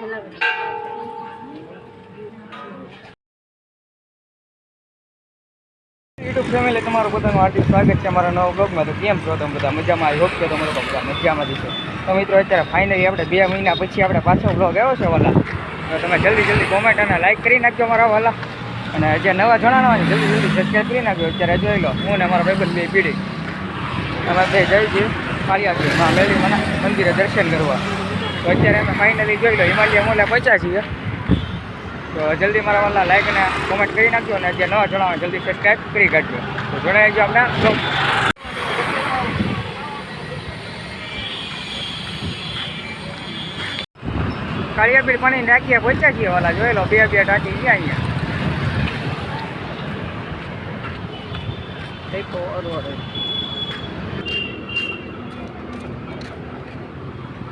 YouTube family તમારું પોતાનું હાર્દિક સ્વાગત છે અમારા નવા બ્લોગમાં તો કેમ છો તમે બધા? મજામાં? આવી હોપ કે તમે લોકો બધા મજામાં જ છો તો મિત્રો, અત્યારે ફાઇનલી આપણે બે મહિના પછી આપણે પાછો બ્લોગ આવ્યો છે, વાલા. તો તમે જલ્દી જલ્દી કોમેન્ટ અને લાઇક કરી નાખજો મારા વાલા. અને જે નવા જણાવવા છે જલ્દી જલ્દી સબસ્ક્રાઈબ કરી નાખજો. અત્યારે જોઈ લો, હું ને મારા ભાઈબંધ બે પીડી અમે બે જઈ છીએ કાલિયાપુર મા મેળી મંદિરે દર્શન કરવા. તો અત્યારે અમે ફાઇનલી જોઈ લો, હિમાલય મોલે પહોંચ્યા છીએ. તો જલ્દી મારા વાલા લાઈક અને કોમેન્ટ કરી નાખજો અને જે ન જણાવો જલ્દી સબસ્ક્રાઈબ કરી કાઢજો. તો જણાવી જો આપણા કાળિયાપીર પાણી નાખીએ, પહોંચ્યા છીએ વાલા. જોઈ લો, બે બે ટાંકી ગયા અહીંયા. દેખો અરવડ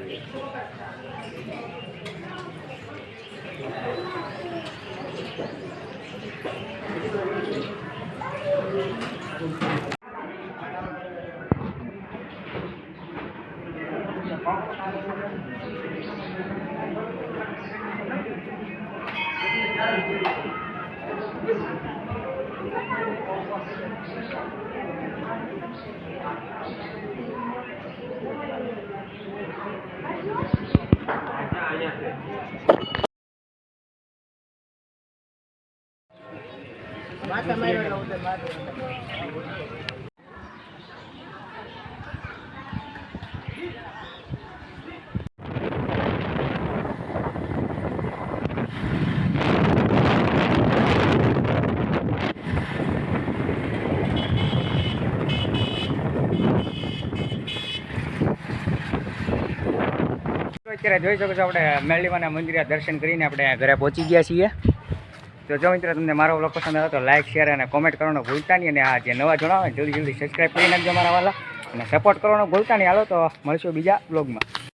કાંઈ જો માતા મારી રોડ માતા અત્યારે જોઈ શકો છો આપણે મેરડીમાના મંદિરે દર્શન કરીને આપણે ઘરે પહોંચી ગયા છીએ. તો જો મિત્રો તમને મારો બ્લોગ પસંદ આવ્યો તો લાઈક શેર અને કોમેન્ટ કરવાનું ભૂલતા નહીં અને આ જે નવા જણાવે જલ્દી જલ્દી સબસ્ક્રાઈબ કરી નાખજો મારા વાલા. અને સપોર્ટ કરવાનું ભૂલતા નહીં. હાલો તો મળશું બીજા બ્લોગમાં